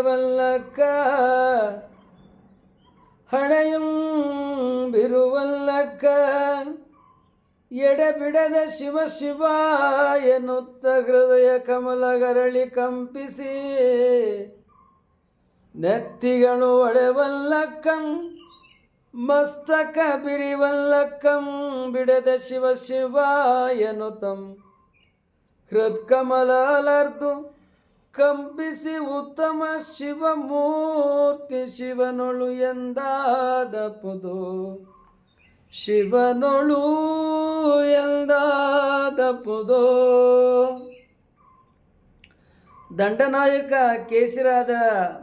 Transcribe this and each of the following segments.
ಒಡೆವಲ್ಲಕ್ಕ ಹಣೆಯಂ ಬಿರುವಲ್ಲಕ್ಕ? ಎಡೆಬಿಡದ ಶಿವ ಶಿವ ಎನ್ನುತ್ತ ಹೃದಯ ಕಮಲಗರಳಿ ಕಂಪಿಸಿ. ನೆತ್ತಿಗಳು ಒಡೆವಲ್ಲಕ್ಕಂ, ಮಸ್ತಕ ಬಿರಿವಲ್ಲಕ್ಕಂ, ಬಿಡದ ಶಿವ ಶಿವ ಎನ್ನುತ್ತಂ. ಹೃತ್ಕಮಲ ಅಲರ್ದು ಕಂಪಿಸಿ ಉತ್ತಮ ಶಿವಮೂರ್ತಿ ಶಿವನೊಳು ಎಂದಾದಪುದು. ಶಿವನೊಳು ಎಂದಾದಪುದು. ದಂಡನಾಯಕ ಕೇಶಿರಾಜ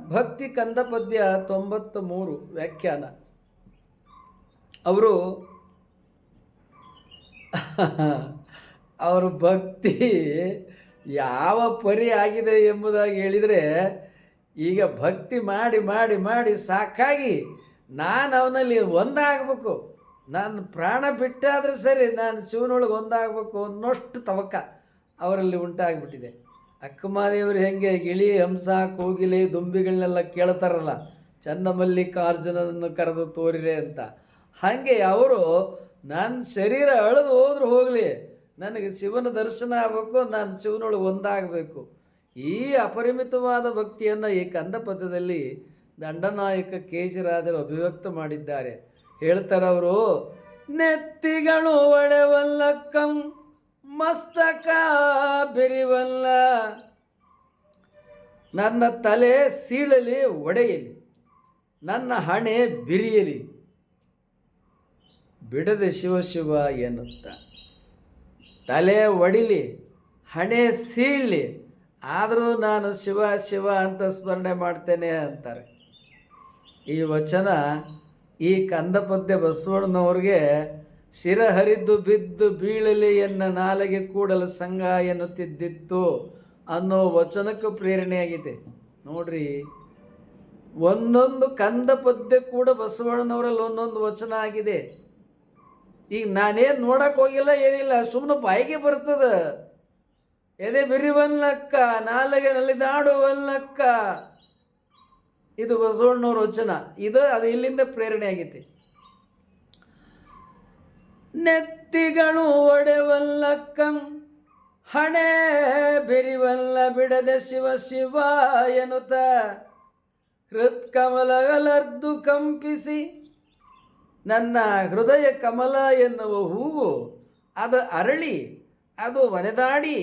ಭಕ್ತಿ ಕಂದ ಪದ್ಯ ತೊಂಬತ್ತ ಮೂರು ವ್ಯಾಖ್ಯಾನ. ಅವರು ಅವರು ಭಕ್ತಿ ಯಾವ ಪರಿ ಆಗಿದೆ ಎಂಬುದಾಗಿ ಹೇಳಿದರೆ, ಈಗ ಭಕ್ತಿ ಮಾಡಿ ಮಾಡಿ ಮಾಡಿ ಸಾಕಾಗಿ ನಾನು ಅವನಲ್ಲಿ ಒಂದಾಗಬೇಕು. ನಾನು ಪ್ರಾಣ ಬಿಟ್ಟಾದರೂ ಸರಿ, ನಾನು ಶಿವನೊಳಗೆ ಒಂದಾಗಬೇಕು ಅನ್ನೋಷ್ಟು ತವಕ ಅವರಲ್ಲಿ ಉಂಟಾಗಿಬಿಟ್ಟಿದೆ. ಅಕ್ಕಮಾದೇವರು ಹೆಂಗೆ ಗಿಳಿ, ಹಂಸ, ಕೋಗಿಲೆ, ದುಂಬಿಗಳನ್ನೆಲ್ಲ ಕೇಳ್ತಾರಲ್ಲ, ಚನ್ನಮಲ್ಲಿಕಾರ್ಜುನನನ್ನು ಕರೆದು ತೋರಿರೆ ಅಂತ. ಹಾಗೆ ಅವರು ನನ್ನ ಶರೀರ ಅಳೆದು ಹೋದ್ರೂ ಹೋಗಲಿ ನನಗೆ ಶಿವನ ದರ್ಶನ ಆಗಬೇಕು, ನಾನು ಶಿವನೊಳಗೆ ಒಂದಾಗಬೇಕು. ಈ ಅಪರಿಮಿತವಾದ ಭಕ್ತಿಯನ್ನು ಈ ಕಂದ ಪದ್ಯದಲ್ಲಿ ದಂಡನಾಯಕ ಕೇಶರಾಜರು ಅಭಿವ್ಯಕ್ತ ಮಾಡಿದ್ದಾರೆ. ಹೇಳ್ತಾರವರು, ನೆತ್ತಿಗಳು ಒಡೆವಲ್ಲಕ್ಕಂ, ಮಸ್ತಕ ಬೆರಿವಲ್ಲ. ನನ್ನ ತಲೆ ಸೀಳಲಿ ಒಡೆಯಲಿ, ನನ್ನ ಹಣೆ ಬಿರಿಯಲಿ. ಬಿಡದೆ ಶಿವ ಶಿವ ತಲೆ ಒಡಿಲಿ, ಹಣೆ ಸೀಳಲಿ, ಆದರೂ ನಾನು ಶಿವ ಶಿವ ಅಂತ ಸ್ಮರಣೆ ಮಾಡ್ತೇನೆ ಅಂತಾರೆ. ಈ ವಚನ ಈ ಕಂದ ಪದ್ಯ ಬಸವಣ್ಣನವ್ರಿಗೆ, ಶಿರ ಹರಿದು ಬಿದ್ದು ಬೀಳಲಿ ಎನ್ನ ನಾಲೆಗೆ ಕೂಡಲು ಸಂಘ ಎನ್ನುತ್ತಿದ್ದಿತ್ತು ಅನ್ನೋ ವಚನಕ್ಕೂ ಪ್ರೇರಣೆಯಾಗಿದೆ. ನೋಡ್ರಿ, ಒಂದೊಂದು ಕಂದ ಪದ್ಯ ಕೂಡ ಬಸವಣ್ಣನವರಲ್ಲಿ ಒಂದೊಂದು ವಚನ ಆಗಿದೆ. ಈಗ ನಾನೇನು ನೋಡಕ್ಕೆ ಹೋಗಿಲ್ಲ, ಏನಿಲ್ಲ ಸುಮ್ಮನೆ ಬಾಯಿಗೆ ಬರ್ತದೆ. ಎದೆ ಬಿರಿವಲ್ಲಕ್ಕ ನಾಲಿಗೆ ನಲಿದಾಡುವಲ್ಲಕ್ಕ ಇದು ಬಸವಣ್ಣವ್ರ ವಚನ. ಇದು ಅದು ಇಲ್ಲಿಂದ ಪ್ರೇರಣೆ ಆಗೈತಿ. ನೆತ್ತಿಗಳು ಒಡೆವಲ್ಲಕ್ಕ ಹಣೆ ಬಿರಿವಲ್ಲ ಬಿಡದೆ ಶಿವ ಶಿವ ಎನ್ನುತ್ತ. ಹೃತ್ಕಮಲಗಲರ್ದು ಕಂಪಿಸಿ ನನ್ನ ಹೃದಯ ಕಮಲ ಎನ್ನುವ ಹೂವು, ಅದು ಅರಳಿ, ಅದು ಒನೆದಾಡಿ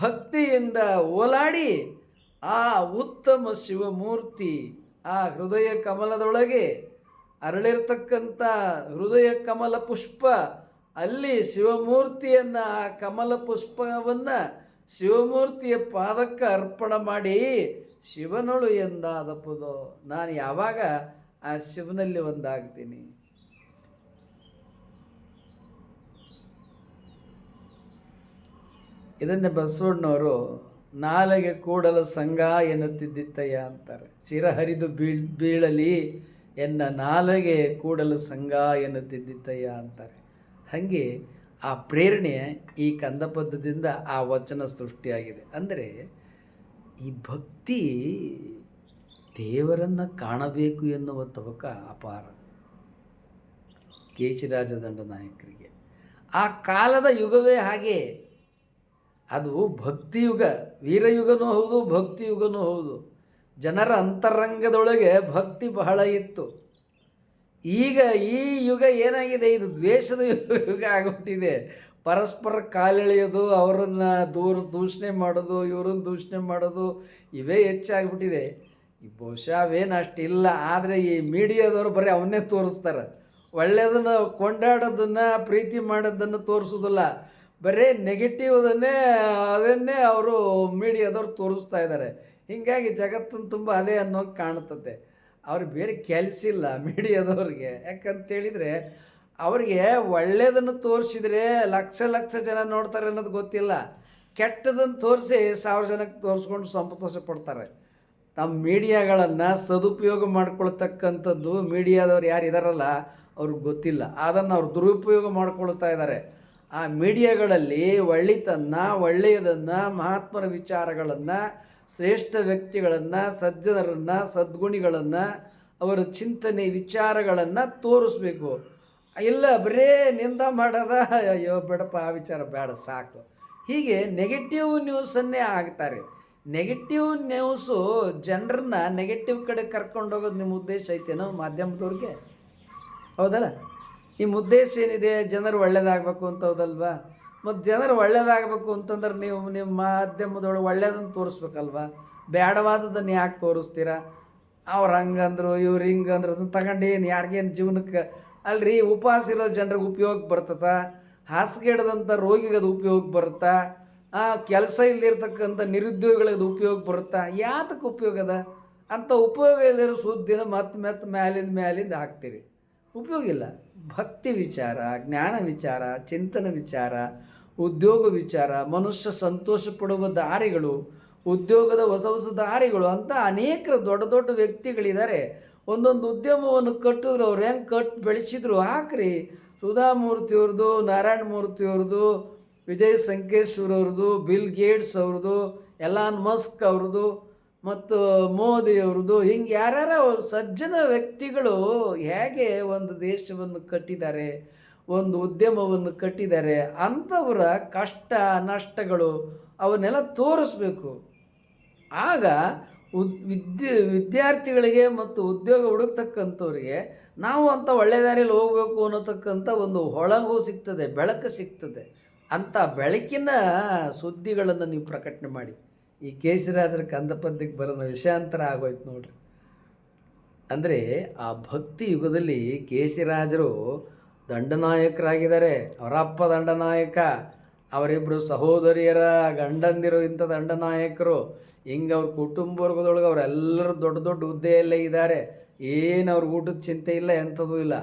ಭಕ್ತಿಯಿಂದ ಓಲಾಡಿ, ಆ ಉತ್ತಮ ಶಿವಮೂರ್ತಿ ಆ ಹೃದಯ ಕಮಲದೊಳಗೆ ಅರಳಿರ್ತಕ್ಕಂಥ ಹೃದಯ ಕಮಲ ಪುಷ್ಪ, ಅಲ್ಲಿ ಶಿವಮೂರ್ತಿಯನ್ನು ಆ ಕಮಲ ಪುಷ್ಪವನ್ನು ಶಿವಮೂರ್ತಿಯ ಪಾದಕ್ಕೆ ಅರ್ಪಣ ಮಾಡಿ ಶಿವನೊಳು ಎಂದಾದಪ್ಪದು. ನಾನು ಯಾವಾಗ ಆ ಶಿವನಲ್ಲಿ ಒಂದಾಗ್ತೀನಿ? ಇದನ್ನೇ ಬಸವಣ್ಣವರು ನಾಲೆಗೆ ಕೂಡಲ ಸಂಘ ಎನ್ನುತ್ತಿದ್ದಿತ್ತಯ್ಯ ಅಂತಾರೆ. ಶಿರ ಹರಿದು ಬೀಳ್, ಬೀಳಲಿ ಎನ್ನ ನಾಲೆಗೆ ಕೂಡಲ ಸಂಘ ಎನ್ನುತ್ತಿದ್ದಿತ್ತಯ್ಯ ಅಂತಾರೆ. ಹಾಗೆ ಆ ಪ್ರೇರಣೆ ಈ ಕಂದ ಪದ್ಯದಿಂದ ಆ ವಚನ ಸೃಷ್ಟಿಯಾಗಿದೆ. ಅಂದರೆ ಈ ಭಕ್ತಿ ದೇವರನ್ನು ಕಾಣಬೇಕು ಎನ್ನುವ ತವಕ ಅಪಾರ. ಕೇಶಿರಾಜ ದಂಡನಾಯಕರಿಗೆ ಆ ಕಾಲದ ಯುಗವೇ ಹಾಗೆ ಅದು ಭಕ್ತಿಯುಗ, ವೀರಯುಗನೂ ಹೌದು, ಭಕ್ತಿಯುಗನೂ ಹೌದು. ಜನರ ಅಂತರಂಗದೊಳಗೆ ಭಕ್ತಿ ಬಹಳ ಇತ್ತು. ಈಗ ಈ ಯುಗ ಏನಾಗಿದೆ? ಇದು ದ್ವೇಷದ ಯುಗ ಆಗಿಬಿಟ್ಟಿದೆ. ಪರಸ್ಪರ ಕಾಲೆಳೆಯೋದು, ಅವರನ್ನು ದೂರ, ದೂಷಣೆ ಮಾಡೋದು, ಇವ್ರನ್ನ ದೂಷಣೆ ಮಾಡೋದು ಇವೇ ಹೆಚ್ಚಾಗ್ಬಿಟ್ಟಿದೆ. ಬಹುಶಃ ಅವೇನು ಅಷ್ಟಿಲ್ಲ ಆದರೆ ಈ ಮೀಡಿಯಾದವರು ಬರೀ ಅವನ್ನೇ ತೋರಿಸ್ತಾರೆ. ಒಳ್ಳೆಯದನ್ನು ಕೊಂಡಾಡೋದನ್ನು, ಪ್ರೀತಿ ಮಾಡೋದನ್ನು ತೋರಿಸೋದಿಲ್ಲ. ಬರೀ ನೆಗೆಟಿವ್ದನ್ನೇ ಅದನ್ನೇ ಅವರು ಮೀಡಿಯಾದವ್ರು ತೋರಿಸ್ತಾ ಇದ್ದಾರೆ ಹೀಗಾಗಿ ಜಗತ್ತನ್ನು ತುಂಬ ಅದೇ ಅನ್ನೋಕೆ ಕಾಣುತ್ತದೆ ಅವ್ರಿಗೆ ಬೇರೆ ಕೆಲಸ ಇಲ್ಲ ಮೀಡಿಯಾದವ್ರಿಗೆ. ಯಾಕಂತೇಳಿದರೆ ಅವರಿಗೆ ಒಳ್ಳೆಯದನ್ನು ತೋರಿಸಿದರೆ ಲಕ್ಷ ಲಕ್ಷ ಜನ ನೋಡ್ತಾರೆ ಅನ್ನೋದು ಗೊತ್ತಿಲ್ಲ. ಕೆಟ್ಟದನ್ನು ತೋರಿಸಿ ಸಾವಿರ ಜನಕ್ಕೆ ತೋರಿಸ್ಕೊಂಡು ಸಂತೋಷ ಪಡ್ತಾರೆ. ನಮ್ಮ ಮೀಡಿಯಾಗಳನ್ನು ಸದುಪಯೋಗ ಮಾಡ್ಕೊಳ್ತಕ್ಕಂಥದ್ದು ಮೀಡಿಯಾದವ್ರು ಯಾರು ಇದ್ದಾರಲ್ಲ ಅವ್ರಿಗೆ ಗೊತ್ತಿಲ್ಲ. ಅದನ್ನು ಅವ್ರು ದುರುಪಯೋಗ ಮಾಡ್ಕೊಳ್ತಾ ಇದ್ದಾರೆ ಆ ಮೀಡಿಯಾಗಳಲ್ಲಿ ಒಳ್ಳಿತನ್ನ, ಒಳ್ಳೆಯದನ್ನು, ಮಹಾತ್ಮರ ವಿಚಾರಗಳನ್ನು, ಶ್ರೇಷ್ಠ ವ್ಯಕ್ತಿಗಳನ್ನು, ಸಜ್ಜನರನ್ನು, ಸದ್ಗುಣಿಗಳನ್ನು, ಅವರ ಚಿಂತನೆ, ವಿಚಾರಗಳನ್ನು ತೋರಿಸ್ಬೇಕು. ಇಲ್ಲ, ಬರೇ ನಿಂದ ಮಾಡೋದ? ಅಯ್ಯೋ ಬೇಡಪ್ಪ, ಆ ವಿಚಾರ ಬೇಡ, ಸಾಕು. ಹೀಗೆ ನೆಗೆಟಿವ್ ನ್ಯೂಸನ್ನೇ ಆಗ್ತಾರೆ. ನೆಗೆಟಿವ್ ನ್ಯೂಸು ಜನರನ್ನ ನೆಗೆಟಿವ್ ಕಡೆ ಕರ್ಕೊಂಡೋಗೋದು ನಿಮ್ಮ ಉದ್ದೇಶ ಐತೇನೋ ಮಾಧ್ಯಮದವ್ರಿಗೆ? ಹೌದಲ್ಲ? ನಿಮ್ಮ ಉದ್ದೇಶ ಏನಿದೆ? ಜನರು ಒಳ್ಳೇದಾಗಬೇಕು ಅಂತ ಹೌದಲ್ವಾ? ಮತ್ತು ಜನರು ಒಳ್ಳೇದಾಗಬೇಕು ಅಂತಂದ್ರೆ ನೀವು ನಿಮ್ಮ ಮಾಧ್ಯಮದೊಳಗೆ ಒಳ್ಳೇದನ್ನು ತೋರಿಸ್ಬೇಕಲ್ವಾ? ಬೇಡವಾದದನ್ನು ಯಾಕೆ ತೋರಿಸ್ತೀರಾ? ಅವ್ರು ಹಂಗಂದ್ರು, ಇವ್ರು ಹಿಂಗಂದ್ರು ಅದನ್ನು ತಗೊಂಡು ಏನು ಯಾರಿಗೇನು ಜೀವನಕ್ಕೆ ಅಲ್ರಿ, ಉಪವಾಸ ಇರೋ ಜನರಿಗೆ ಉಪಯೋಗ ಬರ್ತದ? ಹಾಸಿಗೆ ಹಿಡ್ದಂಥ ರೋಗಿಗೆ ಅದು ಉಪಯೋಗ ಬರುತ್ತಾ? ಕೆಲಸ ಇಲ್ಲದಿರ್ತಕ್ಕಂಥ ನಿರುದ್ಯೋಗಿಗಳಿಗೆ ಅದು ಉಪಯೋಗ ಬರುತ್ತಾ? ಯಾತಕ್ಕೆ ಉಪಯೋಗ ಅದ? ಅಂಥ ಉಪಯೋಗ ಇಲ್ಲದಿರೋ ಸುದ್ದಿನ ಮತ್ತೆ ಮತ್ತೆ ಮ್ಯಾಲಿಂದ ಮ್ಯಾಲಿಂದ ಹಾಕ್ತೀರಿ. ಉಪಯೋಗ ಇಲ್ಲ. ಭಕ್ತಿ ವಿಚಾರ, ಜ್ಞಾನ ವಿಚಾರ, ಚಿಂತನ ವಿಚಾರ, ಉದ್ಯೋಗ ವಿಚಾರ, ಮನುಷ್ಯ ಸಂತೋಷ ಪಡುವ ದಾರಿಗಳು, ಉದ್ಯೋಗದ ಹೊಸ ಹೊಸ ದಾರಿಗಳು ಅಂತ ಅನೇಕ ದೊಡ್ಡ ದೊಡ್ಡ ವ್ಯಕ್ತಿಗಳಿದ್ದಾರೆ. ಒಂದೊಂದು ಉದ್ಯಮವನ್ನು ಕಟ್ಟಿದ್ರು ಅವ್ರು ಹೆಂಗೆ ಕಟ್ ಬೆಳೆಸಿದ್ರು ಹಾಕ್ರಿ ಸುಧಾಮೂರ್ತಿಯವ್ರದ್ದು ನಾರಾಯಣ ಮೂರ್ತಿಯವ್ರದ್ದು ವಿಜಯ್ ಸಂಕೇಶ್ವರ್ ಅವ್ರದ್ದು, ಬಿಲ್ ಗೇಟ್ಸ್ ಅವ್ರದ್ದು, ಎಲಾನ್ ಮಸ್ಕ್ ಅವ್ರದ್ದು ಮತ್ತು ಮೋದಿಯವ್ರದ್ದು ಹಿಂಗೆ ಯಾರ್ಯಾರ ಸಜ್ಜನ ವ್ಯಕ್ತಿಗಳು ಹೇಗೆ ಒಂದು ದೇಶವನ್ನು ಕಟ್ಟಿದ್ದಾರೆ, ಒಂದು ಉದ್ಯಮವನ್ನು ಕಟ್ಟಿದ್ದಾರೆ ಅಂಥವರ ಕಷ್ಟ ನಷ್ಟಗಳು ಅವನ್ನೆಲ್ಲ ತೋರಿಸ್ಬೇಕು. ಆಗ ಉದ್ ವಿದ್ಯೆ ವಿದ್ಯಾರ್ಥಿಗಳಿಗೆ ಮತ್ತು ಉದ್ಯೋಗ ಹುಡುಕ್ತಕ್ಕಂಥವ್ರಿಗೆ ನಾವು ಅಂಥ ಒಳ್ಳೆ ದಾರಿಯಲ್ಲಿ ಹೋಗಬೇಕು ಅನ್ನೋತಕ್ಕಂಥ ಒಂದು ಹೊಳಗು ಸಿಗ್ತದೆ, ಬೆಳಕು ಸಿಗ್ತದೆ. ಅಂಥ ಬೆಳಕಿನ ಸುದ್ದಿಗಳನ್ನು ನೀವು ಪ್ರಕಟಣೆ ಮಾಡಿ. ಈ ಕೇಶರಾಜರ ಕಂದಪದ್ಯಕ್ಕೆ ಬರೋ ವಿಷಯಾಂತರ ಆಗೋಯ್ತು ನೋಡ್ರಿ. ಅಂದರೆ ಆ ಭಕ್ತಿ ಯುಗದಲ್ಲಿ ಕೇಶಿರಾಜರು ದಂಡನಾಯಕರಾಗಿದ್ದಾರೆ. ಅವರಪ್ಪ ದಂಡನಾಯಕ ಅವರಿಬ್ಬರು ಸಹೋದರಿಯರ ಗಂಡಂದಿರು ಇಂಥ ದಂಡನಾಯಕರು, ಹಿಂಗೆ ಅವ್ರ ಕುಟುಂಬ ವರ್ಗದೊಳಗೆ ಅವರೆಲ್ಲರೂ ದೊಡ್ಡ ದೊಡ್ಡ ಹುದ್ದೆಯಲ್ಲೇ ಇದ್ದಾರೆ. ಏನು ಅವ್ರಿಗೆ ಊಟದ ಚಿಂತೆ ಇಲ್ಲ ಎಂಥದ್ದು ಇಲ್ಲ.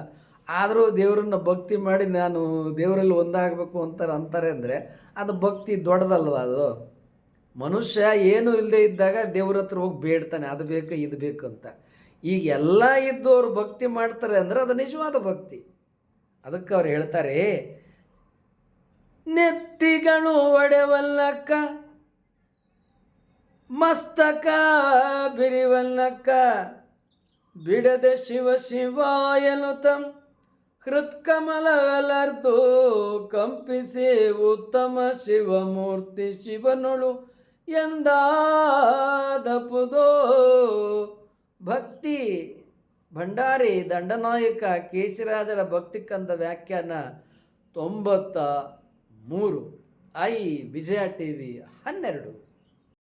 ಆದರೂ ದೇವರನ್ನ ಭಕ್ತಿ ಮಾಡಿ ನಾನು ದೇವರಲ್ಲಿ ಒಂದಾಗಬೇಕು ಅಂತಾರೆ ಅಂತಾರೆ ಅಂದರೆ ಅದು ಭಕ್ತಿ ದೊಡ್ಡದಲ್ವ ಅದು? ಮನುಷ್ಯ ಏನೂ ಇಲ್ಲದೆ ಇದ್ದಾಗ ದೇವ್ರ ಹತ್ರ ಹೋಗಿ ಬೇಡ್ತಾನೆ, ಅದು ಬೇಕು, ಇದು ಬೇಕು ಅಂತ. ಈಗ ಎಲ್ಲ ಇದ್ದವರು ಭಕ್ತಿ ಮಾಡ್ತಾರೆ ಅಂದರೆ ಅದು ನಿಜವಾದ ಭಕ್ತಿ. ಅದಕ್ಕೆ ಅವ್ರು ಹೇಳ್ತಾರೆ, ನೆತ್ತಿಗಳು ಒಡೆವಲ್ಲಕ್ಕ, ಮಸ್ತಕ ಬಿರಿವಲ್ಲಕ್ಕ, ಬಿಡದೆ ಶಿವ ಶಿವ ಎನ್ನುತ್ತಂ ಕಂಪಿಸಿ ಉತ್ತಮ ಶಿವಮೂರ್ತಿ ಶಿವನುಳು ಎಂದಾದಪುದೋ? ಭಕ್ತಿ ಭಂಡಾರಿ ದಂಡನಾಯಕ ಕೇಶರಾಜರ ಭಕ್ತಿ ಕಂದ ವ್ಯಾಖ್ಯಾನ ತೊಂಬತ್ತ ಮೂರು. ಐ ವಿಜಯ ಟಿ ವಿ ಹನ್ನೆರಡು.